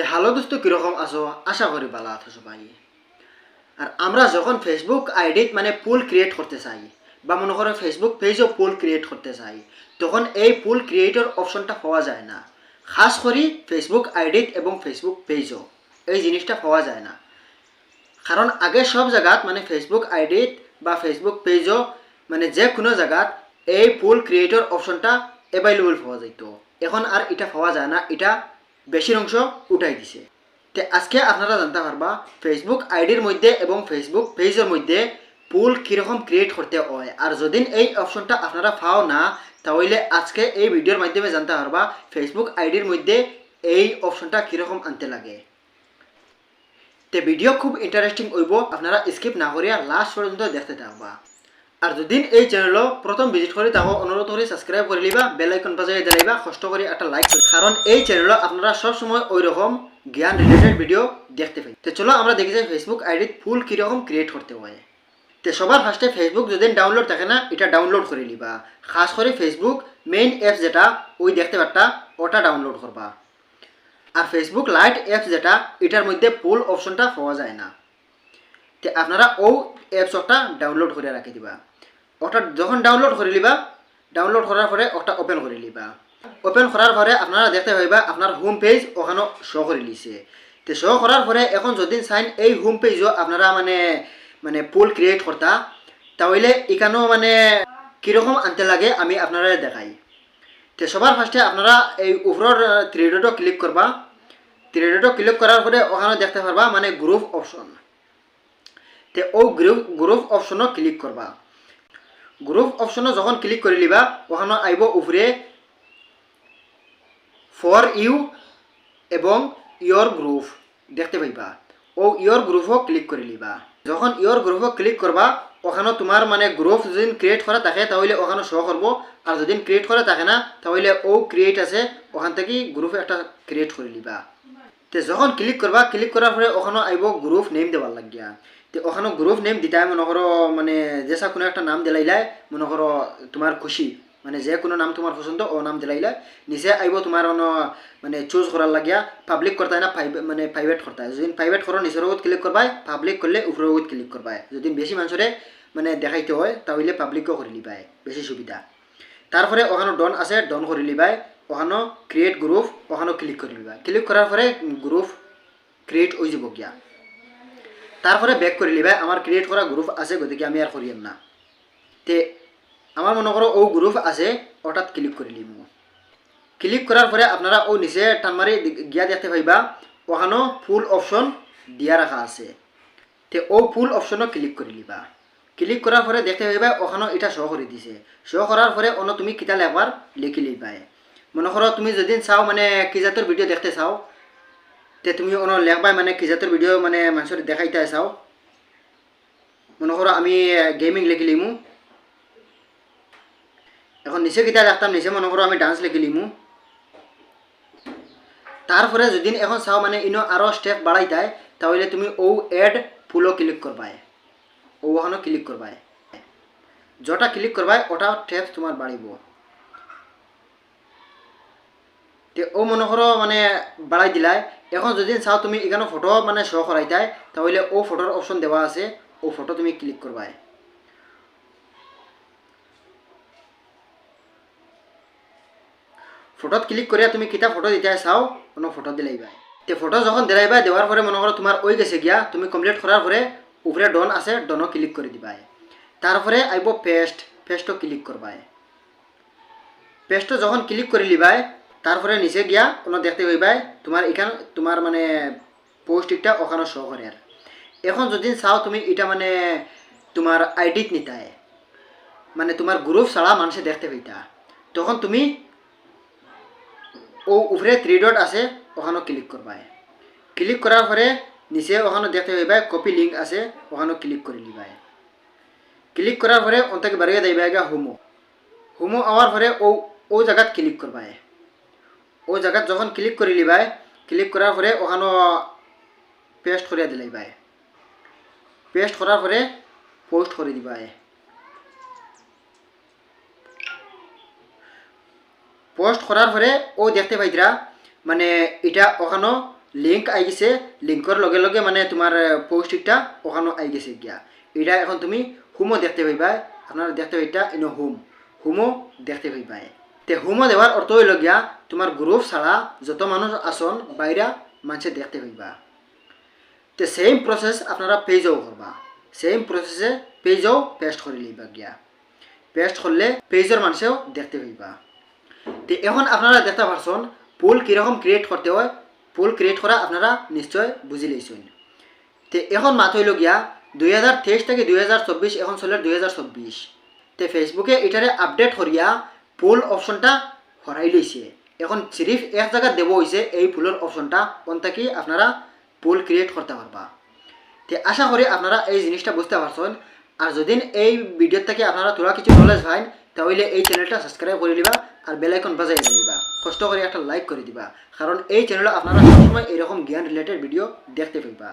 তে হ্যালো দোস্ত, কীরকম আছো? আশা করি ভালো আছো সবাই। আর আমরা যখন ফেসবুক আইডিত মানে পুল ক্রিয়েট করতে চাই, বা মনে করো ফেসবুক পেজও পুল ক্রিয়েট করতে চাই, তখন এই পুল ক্রিয়েটর অপশনটা পাওয়া যায় না। খাস করি ফেসবুক আইডিত এবং ফেসবুক পেজও এই জিনিসটা পাওয়া যায় না। কারণ আগে সব জায়গাত মানে ফেসবুক আইডিত বা ফেসবুক পেজও মানে যে কোনো জায়গাত এই পুল ক্রিয়েটর অপশনটা অ্যাভেলেবল পাওয়া যাইতো। এখন আর এটা পাওয়া যায় না, এটা বেশির অংশ উঠাই দিছে। তে আজকে আপনারা জানতে পারবা ফেসবুক আইডির মধ্যে এবং ফেসবুক পেজের মধ্যে পুল কীরকম ক্রিয়েট করতে হয়। আর যদি এই অপশনটা আপনারা পাও না, তাহলে আজকে এই ভিডিওর মাধ্যমে জানতে পারবা ফেসবুক আইডির মধ্যে এই অপশনটা কীরকম আনতে লাগে। তে ভিডিও খুব ইন্টারেস্টিং হইব, আপনারা স্কিপ না করিয়া লাস্ট পর্যন্ত দেখতে থাকবা। আর যদি এই চ্যানেল প্রথম ভিজিট করি তাহলে অনুরোধ করি সাবস্ক্রাইব করে লিবা বেল আইকন বাজাই কষ্ট করে একটা লাইক করি কারণ এই চ্যানেল আপনারা সবসময় ওই রকম জ্ঞান রিলেটেড ভিডিও দেখতে পাই। তো চলো আমরা দেখি যাই ফেসবুক আইডি ফুল কীরকম ক্রিয়েট করতে হয়। তো সবার ফার্স্টে ফেসবুক যদি ডাউনলোড থাকে না, এটা ডাউনলোড করে লিবা। খাস করে ফেসবুক মেইন অ্যাপস যেটা, ওই দেখতে পারটা, ওটা ডাউনলোড করবা। আর ফেসবুক লাইট অ্যাপস যেটা, এটার মধ্যে ফুল অপশনটা পাওয়া যায় না। তে আপনারা ও অ্যাপসটা ডাউনলোড করে রাখি দিবা। ওটা যখন ডাউনলোড করে লিবা ডাউনলোড করার পরে ওটা ওপেন করে লিবা। ওপেন করার পরে আপনারা দেখতে পাইবা, আপনার হোম পেজ ওখানে শো করে লিছে তো শো করার পরে এখন যদি চাইন এই হোম পেজও আপনারা মানে মানে পুল ক্রিয়েট করতা তাহলে এখানেও মানে কীরকম আনতে লাগে আমি আপনারা দেখাই। তো সবার ফার্স্টে আপনারা এই উপরের থ্রিডটও ক্লিক করবা থ্রিডটও ক্লিক করার পরে ওখানে দেখতে পারবা মানে গ্রুপ অপশন তে ও গ্রুপ গ্রুপ অপশনও ক্লিক করবা গ্রুপ অপশনও যখন ক্লিক করে লিবা ওখানে আইব উপরে ফর ইউ এবং ইয়র গ্রুপ দেখতে পাইবা। ও ইয়র গ্রুপও ক্লিক করে লিবা যখন ইয়র গ্রুপও ক্লিক করবা ওখানে তোমার মানে গ্রুপ যদি ক্রিয়েট করা থাকে তাহলে ওখানে শো করবো আর যদি ক্রিয়েট করা থাকে না তাহলে ও ক্রিয়েট আছে ওখান থেকে গ্রুপ একটা ক্রিয়েট করে লিবা তে যখন ক্লিক করবা ক্লিক করার পরে ওখানে আইব গ্রুপ নেম লাগিয়া। তে ওখানে গ্রুপ নেম দিতাই মনে করো মানে যেসা কোনো একটা নাম দিলাইলাই মনে করো তোমার খুশি। মানে যে কোনো নাম তোমার পছন্দ ও নাম দিলাইলা নিচে তোমার অন্য মানে চুজ করার লাগিয়া পাবলিক করতে না মানে প্রাইভেট করতে যদি প্রাইভেট করো নিচের ওগুত ক্লিক করবাই পাবলিক করলে উপরের ওগুত ক্লিক করবাই যদি বেশি মানুষরে মানে দেখাইতে হয় তাহলে পাবলিকও করে লিবাই বেশি সুবিধা। তারপরে ওখানে ডন আছে ডন করে লিবাই ওখানে ক্রিয়েট গ্রুপ ওখানেও ক্লিক করে লিবা। ক্লিক করার পরে গ্রুপ ক্রিয়েট হয়ে যাব গিয়া। তারপরে ব্যাক করে লিবাই আমার ক্রিয়েট করা গ্রুপ আছে, গতিকে আমি আর করিয়াম না। তে আমার মনে করো ও গ্রুপ আছে, ওটাত ক্লিক করে লিব ক্লিক করার পরে আপনারা ও নিচে টানমারি গিয়া দেখতে পাইবা ওখানেও ফুল অপশন দিয়া রাখা আছে। তে ও ফুল অপশনও ক্লিক করে লিবা। ক্লিক করার পরে দেখতে পাইবা ওখানেও এটা শো করে দিছে। শো করার পরে অন্য তুমি কিতা লেখবার লিখি লিবাই। মনে করো তুমি যদি চাও মানে কি জাতের ভিডিও দেখতে চাও তে তুমি অন্য লেখবাই মানে কি জাতের ভিডিও মানে মানুষের দেখাইতে চাও। মনে করো আমি গেমিং লিখি লিমু। এখন নিচে কিতা রাখতাম নিচে মনে করো আমি ডান্স লিখি লিমু। তারপরে যদি এখন চাও মানে ইনো আরও স্টেপ বাড়াই দেয় তাহলে তুমি ও এড ফুলও ক্লিক করবাই ও ওখানে ক্লিক করবাই যটা ক্লিক করবাই ওটা স্টেপ তোমার বাড়িব ও মনে করো মানে বাড়াই দিলাই। এখন যদি চাও তুমি এখানে ফটো মানে শো করাই দেয় তাহলে ও ফটোর অপশন দেওয়া আছে। ও ফটো তুমি ক্লিক করবাই ফটোত ক্লিক করিয়া তুমি কিতা ফটো দিতে চাও, কোনো ফটো দিলাইবা তে ফটো যখন দিলাইবা দেওয়ার পরে মনে করো তোমার ওই গেছে গিয়া। তুমি কমপ্লিট করার পরে উপরে ডন আছে ডনও ক্লিক করে দিবাই। তারপরে আইব পেস্ট পেস্টও ক্লিক করবাই পেস্টও যখন ক্লিক করে লিবাই তারপরে নিচে গিয়া কোনো দেখতে পাইবাই তোমার এখানে, তোমার মানে পোস্টটা ওখানে শো করে আর। এখন যদি চাও তুমি এটা মানে তোমার আইডিত নিতায় মানে তোমার গ্রুপ ছাড়া মানুষে দেখতে পাইতা তখন তুমি ও উপরে থ্রি ডট আছে, ওখানেও ক্লিক করবাই। ক্লিক করার পরে নিচে ওখানে দেখতে পাইবাই কপি লিঙ্ক আছে, ওখানেও ক্লিক করে লিবাই ক্লিক করার পরে অন্তকে বাড়িয়ে যাইবা গা হোমো। হোমো আওয়ার পরে ও ও জায়গাত ক্লিক করবাই। ও জায়গাত যখন ক্লিক করে লিবাই ক্লিক করার পরে ওখানে পেস্ট করিয়া দিলাইবাই পেস্ট করার পরে পোস্ট করে দিবাই। পোস্ট করার পরে ও দেখতে পাইতরা মানে এটা ওখানো লিঙ্ক আই গেছে লিঙ্কর লগে লগে মানে তোমার পোস্টটা ওখানে আই গেছে গিয়া। এটা এখন তুমি হুমও দেখতে পাইবা আপনারা দেখতে পাইটা ইনো হুম। হুমও দেখতে পাইবা তে হুমও দেওয়ার অর্থ হইল গিয়া তোমার গ্রুপ ছাড়া যত মানুষ আসন বাইরা মানুষে দেখতে পাইবা। তে সেম প্রসেস আপনারা পেজও করবা সেম প্রসেসে পেজও পেস্ট করে লইবা গিয়া। পেস্ট করলে পেজের মানুষেও দেখতে পাইবা। তে এখন আপনারা দেখতে পারছেন পুল কীরকম ক্রিয়েট করতে হয় পুল ক্রিয়েট করা আপনারা নিশ্চয় বুঝি লইছেন তে এখন মাত হইল গিয়া দুই হাজার তেইশ থেকে দুই হাজার চব্বিশ এখন চলে দুই হাজার চব্বিশ তে ফেসবুকে এটারে আপডেট করিয়া পুল অপশনটা হরাই লইছে এখন সিরিফ এক জায়গা দেব হয়েছে এই পুলের অপশনটা। কোন থাকি আপনারা পুল ক্রিয়েট করতে পারবা তে আশা করি আপনারা এই জিনিসটা বুঝতে পারছেন আর যদি এই ভিডিও থেকে আপনারা তোরা কিছু নলেজ পাইন তাহলে এই চ্যানেলটা সাবস্ক্রাইব করে দিবা আর বেলাইকন বাজাই দিবা। কষ্ট করে একটা লাইক করে দিবা। কারণ এই চ্যানেলে আপনারা সবসময় এরকম জ্ঞান রিলেটেড ভিডিও দেখতে পাইবা।